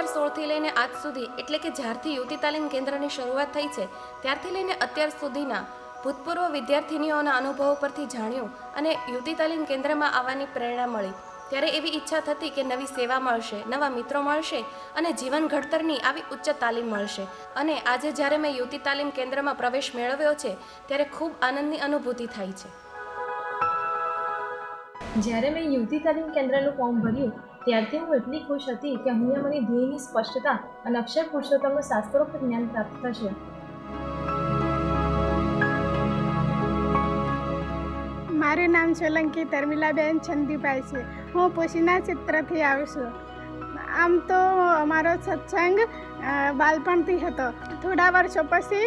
હજાર સોળથી લઈને આજ સુધી, એટલે કે જ્યારથી યુવતી તાલીમ કેન્દ્રની શરૂઆત થઈ છે, ત્યારથી લઈને અત્યાર સુધીના ભૂતપૂર્વ વિદ્યાર્થિનીઓના અનુભવો પરથી જાણ્યું અને યુવતી તાલીમ કેન્દ્રમાં આવવાની પ્રેરણા મળી. ત્યારે એવી ઈચ્છા થતી કે નવી સેવા મળશે, નવા મિત્રો મળશે અને જીવન ઘડતરની આવી ઉચ્ચ તાલીમ મળશે. અને આજે જ્યારે મેં યુવતી તાલીમ કેન્દ્રમાં પ્રવેશ મેળવ્યો છે, ત્યારે ખૂબ આનંદની અનુભૂતિ થાય છે. જ્યારે મેં યુવતી તાલીમ કેન્દ્રનું ફોર્મ ભર્યું, ત્યારથી હું એટલી ખુશ હતી કે અહીંયા મને ધ્યેયની સ્પષ્ટતા અને અક્ષર પુરુષોત્તમનું શાસ્ત્રોક્ત જ્ઞાન પ્રાપ્ત થશે. મારું નામ સોલંકી તરમિલાબેન છંદીભાઈ છે. હું પોશીના ક્ષેત્રથી આવું છું. આમ તો અમારો સત્સંગ બાલપણથી હતો. થોડા વર્ષો પછી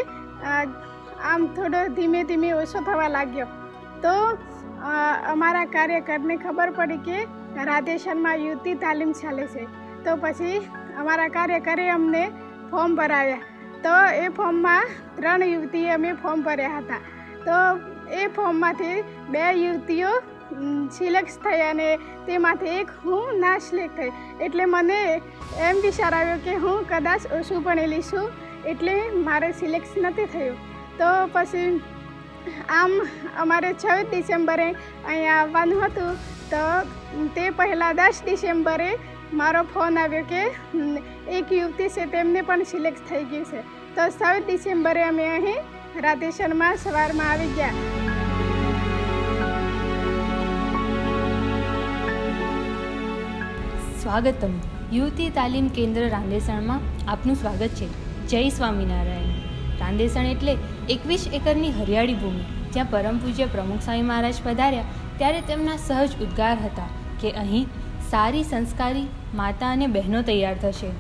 આમ થોડો ધીમે ધીમે ઓછો થવા લાગ્યો. તો અમારા કાર્યકરને ખબર પડી કે રાધેશ્વરમાં યુવતી તાલીમ ચાલે છે. તો પછી અમારા કાર્યકરે અમને ફોર્મ ભરાવ્યા. તો એ ફોર્મમાં ત્રણ યુવતીએ અમે ફોર્મ ભર્યા હતા. તો એ ફોર્મમાંથી બે યુવતીઓ સિલેક્ટ થઈ અને તેમાંથી એક હું ના સિલેક્ટ થઈ. એટલે મને એમ વિચાર આવ્યો કે હું કદાચ ઓછું ભણેલી છું, એટલે મારે સિલેક્ટ નથી થયું. તો પછી આમ અમારે છવ્વીસ ડિસેમ્બરે અહીંયા આવવાનું હતું. તો તે પહેલાં દસ ડિસેમ્બરે મારો ફોન આવ્યો કે એક યુવતી છે તેમને પણ સિલેક્ટ થઈ ગયું છે. તો છવ્વીસ ડિસેમ્બરે અમે અહીં રાધેશ્વરમાં સવારમાં આવી ગયા. સ્વાગતમ. યુવતી તાલીમ કેન્દ્ર રાંદેસણમાં આપનું સ્વાગત છે. જય સ્વામિનારાયણ. રાંદેસણ એટલે એકવીસ એકરની હરિયાળી ભૂમિ, જ્યાં પરમ પૂજ્ય પ્રમુખ સ્વામી મહારાજ પધાર્યા ત્યારે તેમના સહજ ઉદ્ગાર હતા કે અહીં સારી સંસ્કારી માતા અને બહેનો તૈયાર થશે,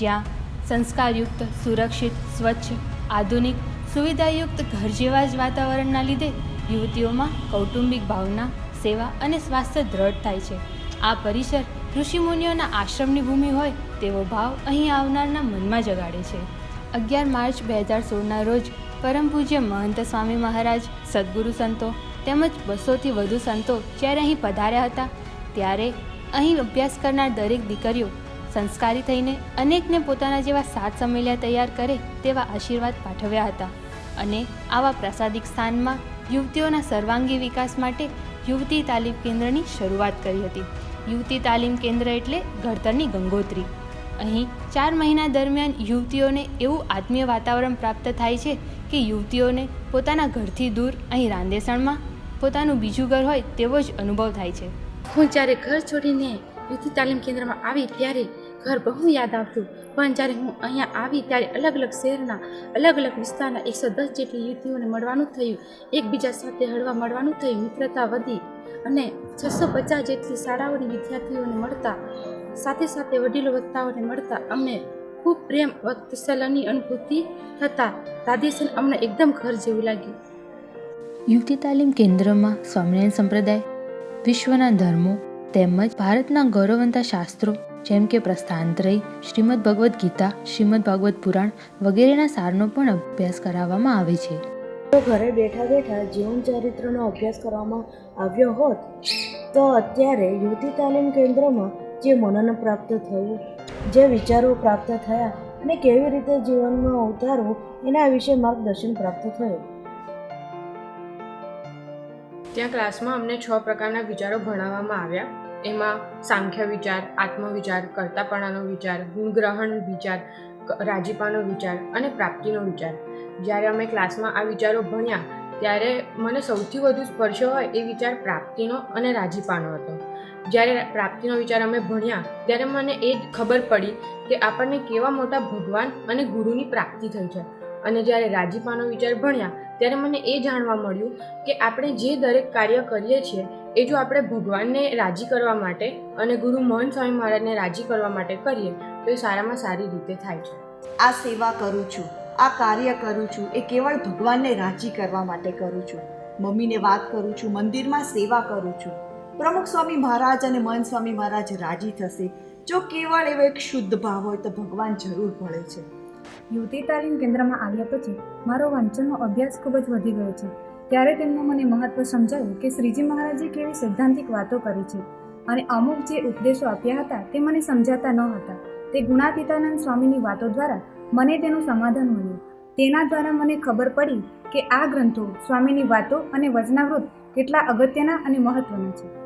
જ્યાં સંસ્કારયુક્ત, સુરક્ષિત, સ્વચ્છ, આધુનિક, સુવિધાયુક્ત ઘર જેવા જ વાતાવરણના લીધે યુવતીઓમાં કૌટુંબિક ભાવના, સેવા અને સ્વાસ્થ્ય દ્રઢ થાય છે. આ પરિસર ઋષિમુનિઓના આશ્રમની ભૂમિ હોય તેવો ભાવ અહીં આવનારના મનમાં જગાડે છે. અગિયાર માર્ચ બે હજાર સોળના રોજ પરમ પૂજ્ય મહંત સ્વામી મહારાજ, સદગુરુ સંતો તેમજ બસોથી વધુ સંતો જ્યારે અહીં પધાર્યા હતા, ત્યારે અહીં અભ્યાસ કરનાર દરેક દીકરીઓ સંસ્કારી થઈને અનેકને પોતાના જેવા સાત સમેલિયા તૈયાર કરે તેવા આશીર્વાદ પાઠવ્યા હતા અને આવા પ્રાસાદિક સ્થાનમાં યુવતીઓના સર્વાંગી વિકાસ માટે યુવતી તાલીમ કેન્દ્રની શરૂઆત કરી હતી. યુવતી તાલીમ કેન્દ્ર એટલે ઘડતરની ગંગોત્રી. અહીં ચાર મહિના દરમિયાન યુવતીઓને એવું આત્મીય વાતાવરણ પ્રાપ્ત થાય છે કે યુવતીઓને પોતાના ઘરથી દૂર અહીં રાંદેસણમાં પોતાનું બીજું ઘર હોય તેવો જ અનુભવ થાય છે. હું જ્યારે ઘર છોડીને યુવતી તાલીમ કેન્દ્રમાં આવી ત્યારે ઘર બહુ યાદ આવતું. પણ જ્યારે હું અહીંયા આવી ત્યારે અલગ અલગ શહેરના, અલગ અલગ વિસ્તારના એકસો દસ જેટલી યુવતીઓને મળવાનું થયું. એકબીજા સાથે હળવા મળવાનું થયું. મિત્રતા વધી અને છસો પચાસ જેટલી શાળાઓની વિદ્યાર્થીઓને મળતા સાથે સાથે વડીલો વક્તાઓને મળતા અમને ખૂબ પ્રેમ વત્સલની અનુભૂતિ થતાં રાધેશન અમને એકદમ ઘર જેવું લાગ્યું. યુવતી તાલીમ કેન્દ્રમાં સ્વામિનારાયણ સંપ્રદાય વિશ્વના ધર્મો તેમજ ભારતના ગૌરવંતા શાસ્ત્રો જેમ કે પ્રસ્થાંતરય શ્રીમદ ભગવદ્ ગીતા શ્રીમદ ભાગવત પુરાણ વગેરેના સારનો પણ અભ્યાસ કરાવવામાં આવે છે. જો ઘરે બેઠા બેઠા જીવન ચરિત્રનો અભ્યાસ કરવામાં આવ્યો હોત તો અત્યારે યુવતી તાલીમ કેન્દ્રમાં જે મનન પ્રાપ્ત થયું, જે વિચારો પ્રાપ્ત થયા અને કેવી રીતે જીવનમાં ઉતારવું એના વિશે માર્ગદર્શન પ્રાપ્ત થયું. ત્યાં ક્લાસમાં અમને છ પ્રકારના વિચારો ભણાવવામાં આવ્યા. એમાં સાંખ્ય વિચાર, આત્મવિચાર, કર્તાપણાનો વિચાર, ગુણગ્રહણ વિચાર રાજીપાનો વિચાર અને પ્રાપ્તિનો વિચાર. જ્યારે અમે ક્લાસમાં આ વિચારો ભણ્યા, ત્યારે મને સૌથી વધુ સ્પર્શ હોય એ વિચાર પ્રાપ્તિનો અને રાજીપાનો હતો. જ્યારે પ્રાપ્તિનો વિચાર અમે ભણ્યા, ત્યારે મને એ જ ખબર પડી કે આપણને કેવા મોટા ભગવાન અને ગુરુની પ્રાપ્તિ થઈ છે. અને જ્યારે રાજીપાનો વિચાર ભણ્યા, ત્યારે મને એ જાણવા મળ્યું કે આપણે જે દરેક કાર્ય કરીએ છીએ, એ જો આપણે ભગવાનને રાજી કરવા માટે અને ગુરુ મોહન સ્વામી મહારાજને રાજી કરવા માટે કરીએ, તો એ સારામાં સારી રીતે થાય છે. આ સેવા કરું છું, આ કાર્ય કરું છું, એ કેવળ ભગવાનને રાજી કરવા માટે કરું છું. મમ્મીને વાત કરું છું, મંદિરમાં સેવા કરું છું. પ્રમુખ સ્વામી મહારાજ અને મહન સ્વામી મહારાજ રાજી થશે. જો કેવળ એવો એક શુદ્ધ ભાવ હોય તો ભગવાન જરૂર ભળે છે. યુવતી તાલીમ કેન્દ્રમાં આવ્યા પછી મારો વાંચનનો અભ્યાસ ખૂબ જ વધી ગયો છે. ત્યારે તેમનું મને મહત્વ સમજાયું કે શ્રીજી મહારાજે કેવી સૈદ્ધાંતિક વાતો કરી છે અને અમુક જે ઉપદેશો આપ્યા હતા તે મને સમજાતા ન હતા. તે ગુણાતીતાનંદ સ્વામીની વાતો દ્વારા મને તેનું સમાધાન મળ્યું. તેના દ્વારા મને ખબર પડી કે આ ગ્રંથો સ્વામીની વાતો અને વચનાવૃત કેટલા અગત્યના અને મહત્વના છે.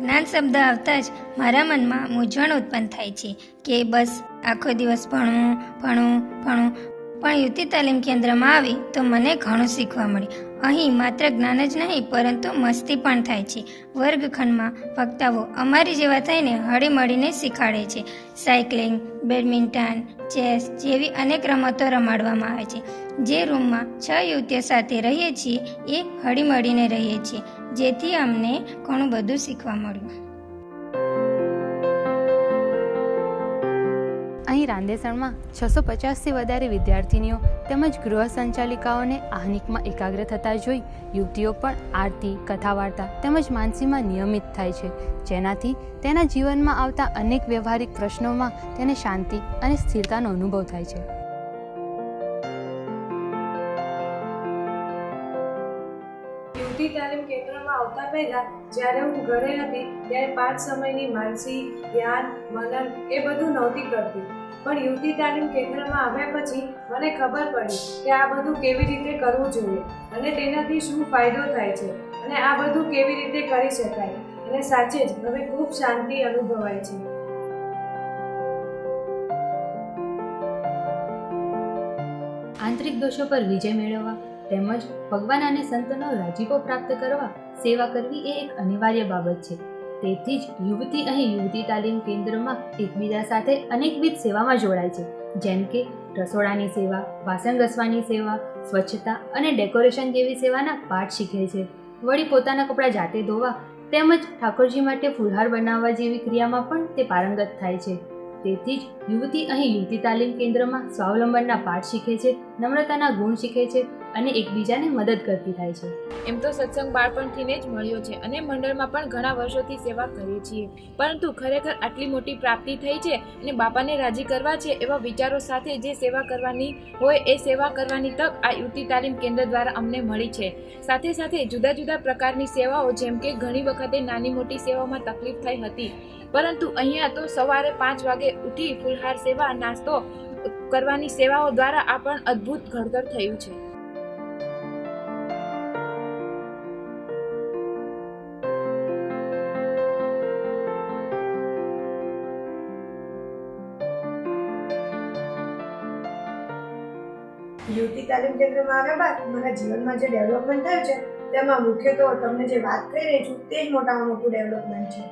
જ્ઞાન શબ્દ આવતા જ મારા મનમાં મૂંઝવણ ઉત્પન્ન થાય છે કે બસ આખો દિવસ ભણવું ભણવું ભણવું પણ યુતિ તાલીમ કેન્દ્રમાં આવી તો મને ઘણું શીખવા મળ્યું. અહીં માત્ર જ્ઞાન જ નહીં, પરંતુ મસ્તી પણ થાય છે. વર્ગખંડમાં વક્તાઓ અમારી જેવા થઈને હળીમળીને શીખવાડે છે. સાયકલિંગ, બેડમિન્ટન, ચેસ જેવી અનેક રમતો રમાડવામાં આવે છે. જે રૂમમાં છ યુવતીઓ સાથે રહીએ છીએ, એ હળીમળીને રહીએ છીએ. જેથી અમને ઘણું બધું શીખવા મળ્યું. અહીં રાંદેસણમાં છસો પચાસથી વધારે વિદ્યાર્થીનીઓ તેમજ ગૃહ સંચાલિકાઓને આહનિકમાં એકાગ્ર થતા જોઈ યુવતીઓ પણ આરતી કથા વાર્તા તેમજ માનસીમાં નિયમિત થાય છે. જેનાથી તેના જીવનમાં આવતા અનેક વ્યવહારિક પ્રશ્નોમાં તેને શાંતિ અને સ્થિરતાનો અનુભવ થાય છે. યુવતી તાલીમ કેન્દ્રમાં આવતા પહેલા જ્યારે હું ઘરે હતી, ત્યારે પાંચ સમયની માનસી, ધ્યાન મનન એ બધું નહોતી કરતી. પણ યુવતી તાલીમ કેન્દ્રમાં આવ્યા પછી મને ખબર પડી કે આ બધું કેવી રીતે કરવું જોઈએ અને તેનાથી શું ફાયદો થાય છે અને આ બધું કેવી રીતે કરી શકાય. અને સાચે જ હવે ખૂબ શાંતિ અનુભવાય છે. આંતરિક દોષો પર વિજય મેળવવા તેમજ ભગવાન અને સંતનો રાજીપો પ્રાપ્ત કરવા સેવા કરવી એ એક અનિવાર્ય બાબત છે. તેથી જ યુવતી અહીં યુવતી તાલીમ કેન્દ્રમાં એકબીજા સાથે અનેકવિધ સેવામાં જોડાય છે. જેમ કે રસોડાની સેવા, વાસણ ઘસવાની સેવા, સ્વચ્છતા અને ડેકોરેશન જેવી સેવાના પાઠ શીખે છે. વળી પોતાના કપડાં જાતે ધોવા તેમજ ઠાકોરજી માટે ફુલહાર બનાવવા જેવી ક્રિયામાં પણ તે પારંગત થાય છે. તેથી જ યુવતી અહીં યુવતી તાલીમ કેન્દ્રમાં સ્વાવલંબનના પાઠ શીખે છે, નમ્રતાના ગુણ શીખે છે અને એકબીજાને મદદ કરતી થાય છે. એમ તો સત્સંગ બાળપણથીને જ મળ્યો છે અને મંડળમાં પણ ઘણા વર્ષોથી સેવા કરીએ છીએ. પરંતુ ખરેખર આટલી મોટી પ્રાપ્તિ થઈ છે અને બાપાને રાજી કરવા છે એવા વિચારો સાથે જે સેવા કરવાની હોય એ સેવા કરવાની તક આ યુવતી તાલીમ કેન્દ્ર દ્વારા અમને મળી છે. સાથે સાથે જુદા જુદા પ્રકારની સેવાઓ જેમ કે ઘણી વખતે નાની મોટી સેવાઓમાં તકલીફ થઈ હતી. પરંતુ અહીંયા તો સવારે પાંચ વાગે ઉઠી ફુલહાર સેવા, નાસ્તો કરવાની સેવાઓ દ્વારા આ પણ અદ્ભુત ઘડતર થયું છે. તાલીમ આવ્યા બાદ મારા જીવનમાં જે ડેવલપમેન્ટ થયું છે, તેમાં મુખ્ય તો તમને જે વાત કરી રહી છું, તે જ મોટામાં મોટું ડેવલપમેન્ટ છે.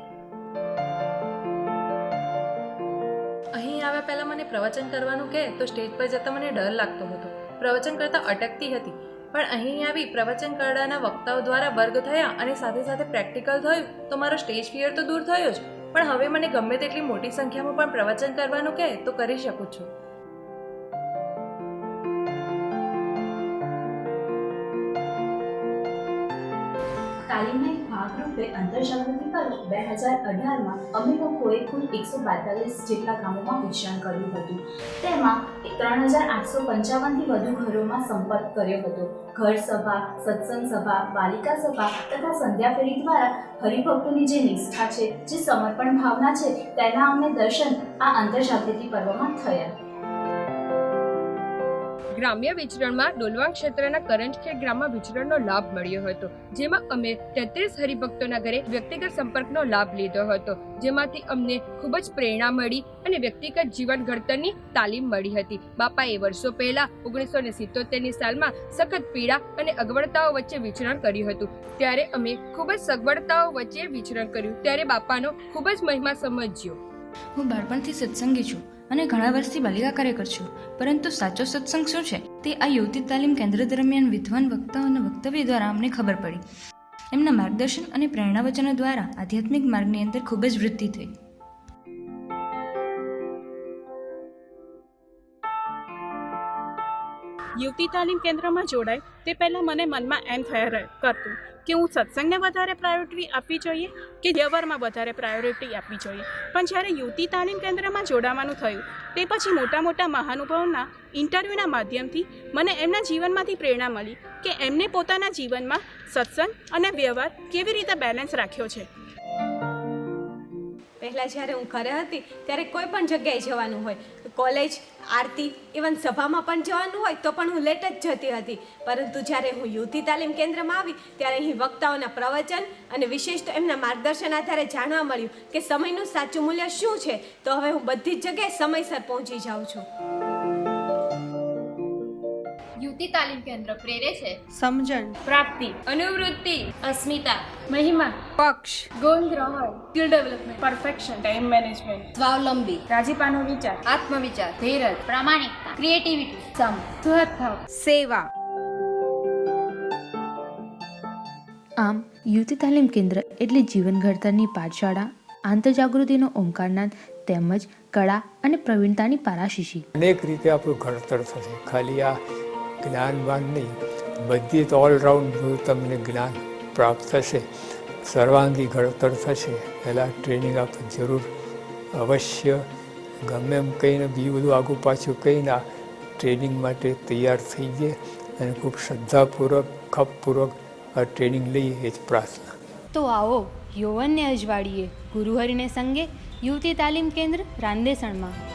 અહીં આવ્યા પહેલાં મને પ્રવચન કરવાનું કહે તો સ્ટેજ પર જતાં મને ડર લાગતો હતો. પ્રવચન કરતાં અટકતી હતી. પણ અહીં આવી પ્રવચન કરડાના વક્તાઓ દ્વારા વર્ગ થયા અને સાથે સાથે પ્રેક્ટિકલ થયું તો મારો સ્ટેજ ફિયર તો દૂર થયો જ. પણ હવે મને ગમે તેટલી મોટી સંખ્યામાં પણ પ્રવચન કરવાનું કહે તો કરી શકું છું. તાલીમના ભાગરૂપે અંતરજાગૃતિ પર બે હજાર અઢારમાં અમે લોકોએ કુલ એકસો બેતાલીસ જેટલા ગામોમાં વિચરણ કર્યું હતું. તેમાં ત્રણ હજાર આઠસો પંચાવનથી વધુ ઘરોમાં સંપર્ક કર્યો હતો. ઘર સભા, સત્સંગ સભા, બાલિકા સભા તથા સંધ્યાફેરી દ્વારા હરિભક્તોની જે નિષ્ઠા છે, જે સમર્પણ ભાવના છે, તેના અમને દર્શન આ અંતરજાગૃતિ પર્વમાં થયા. ગ્રામ્ય વિચરણમાં ડોલવાંગ ક્ષેત્રના કરંજખેડ ગ્રામમાં વિચરણનો લાભ મળ્યો હતો, જેમાં અમે તેત્રીસ હરિભક્તોના ઘરે વ્યક્તિગત સંપર્કનો લાભ લીધો હતો, જેમાંથી અમને ખૂબ જ પ્રેરણા મળી અને વ્યક્તિગત જીવન ઘડતરની તાલીમ મળી હતી. બાપાએ વર્ષો પહેલા ઓગણીસો ને સિત્તોતેરની સાલમાં સખત પીડા અને અગવડતાઓ વચ્ચે વિચરણ કર્યું હતું. ત્યારે અમે ખૂબ જ સગવડતાઓ વચ્ચે વિચરણ કર્યું. ત્યારે બાપાનો ખૂબ જ મહિમા સમજ્યો. હું બાળપણથી સત્સંગી છું. અને ઘણા વર્ષથી બાલિકા કાર્યકર છું. પરંતુ સાચો સત્સંગ શું છે? તે આ યુવતી તાલીમ કેન્દ્ર દરમિયાન વિદ્વાન વક્તાઓના વક્તવ્ય દ્વારા અમને ખબર પડી. એમના માર્ગદર્શન અને પ્રેરણા વચનો દ્વારા આધ્યાત્મિક માર્ગની અંદર ખૂબ જ વૃદ્ધિ થઈ. યુવતી તાલીમ કેન્દ્રમાં જોડાય, તે પહેલાં મને મનમાં એમ થયા કરતું કે હું સત્સંગને વધારે પ્રાયોરિટી આપવી જોઈએ કે વ્યવહારમાં વધારે પ્રાયોરિટી આપવી જોઈએ. પણ જ્યારે યુવતી તાલીમ કેન્દ્રમાં જોડાવાનું થયું, તે પછી મોટા મોટા મહાનુભાવોના ઇન્ટરવ્યૂના માધ્યમથી મને એમના જીવનમાંથી પ્રેરણા મળી કે એમને પોતાના જીવનમાં સત્સંગ અને વ્યવહાર કેવી રીતે બેલેન્સ રાખ્યો છે. પહેલાં જ્યારે હું ઘરે હતી, ત્યારે કોઈ પણ જગ્યાએ જવાનું હોય કોલેજ, આરતી ઇવન સભામાં પણ જવાનું હોય તો પણ હું લેટ જ જતી હતી. પરંતુ જ્યારે હું યુવતી તાલીમ કેન્દ્રમાં આવી, ત્યારે અહીં વક્તાઓના પ્રવચન અને વિશેષ તો એમના માર્ગદર્શન આધારે જાણવા મળ્યું કે સમયનું સાચું મૂલ્ય શું છે. તો હવે હું બધી જ જગ્યાએ સમયસર પહોંચી જાઉં છું. યુવતી તાલીમ કેન્દ્ર પ્રેરે છે. સમજણ. પ્રાપ્તિ. અનુવૃત્તિ. અસ્મિતા. મહિમા. પક્ષ. ગોલ ગ્રહણ skill development. Perfection. Time management. સ્વાવલંબી. રાજીપાનો વિચાર. આત્મવિચાર. ધીરજ. પ્રામાણિકતા. ક્રિએટિવિટી. સમ. સુહદભાવ. સેવા. આમ યુવતી તાલીમ કેન્દ્ર એટલે જીવન ઘડતરની પાઠશાળા આંતરજાગૃતિનો ઓમકારનાદ તેમજ કળા અને પ્રવીણતાની પારાશીશી અનેક રીતે આપણું ઘડતર થશે. ખાલી આ જ્ઞાનવાન નહીં બધી જ ઓલરાઉન્ડ તમને જ્ઞાન પ્રાપ્ત થશે. સર્વાંગી ઘડતર થશે. પહેલાં ટ્રેનિંગ આપ જરૂર અવશ્ય ગમે એમ કહીને બીજું બધું આગું પાછું કહીને ટ્રેનિંગ માટે તૈયાર થઈ જાય અને ખૂબ શ્રદ્ધાપૂર્વક, ખપપૂર્વક આ ટ્રેનિંગ લઈએ એ જ પ્રાર્થના. તો આવો યૌવનને અજવાળીએ ગુરુહરિને સંગે યુવતી તાલીમ કેન્દ્ર રાંદેસણમાં.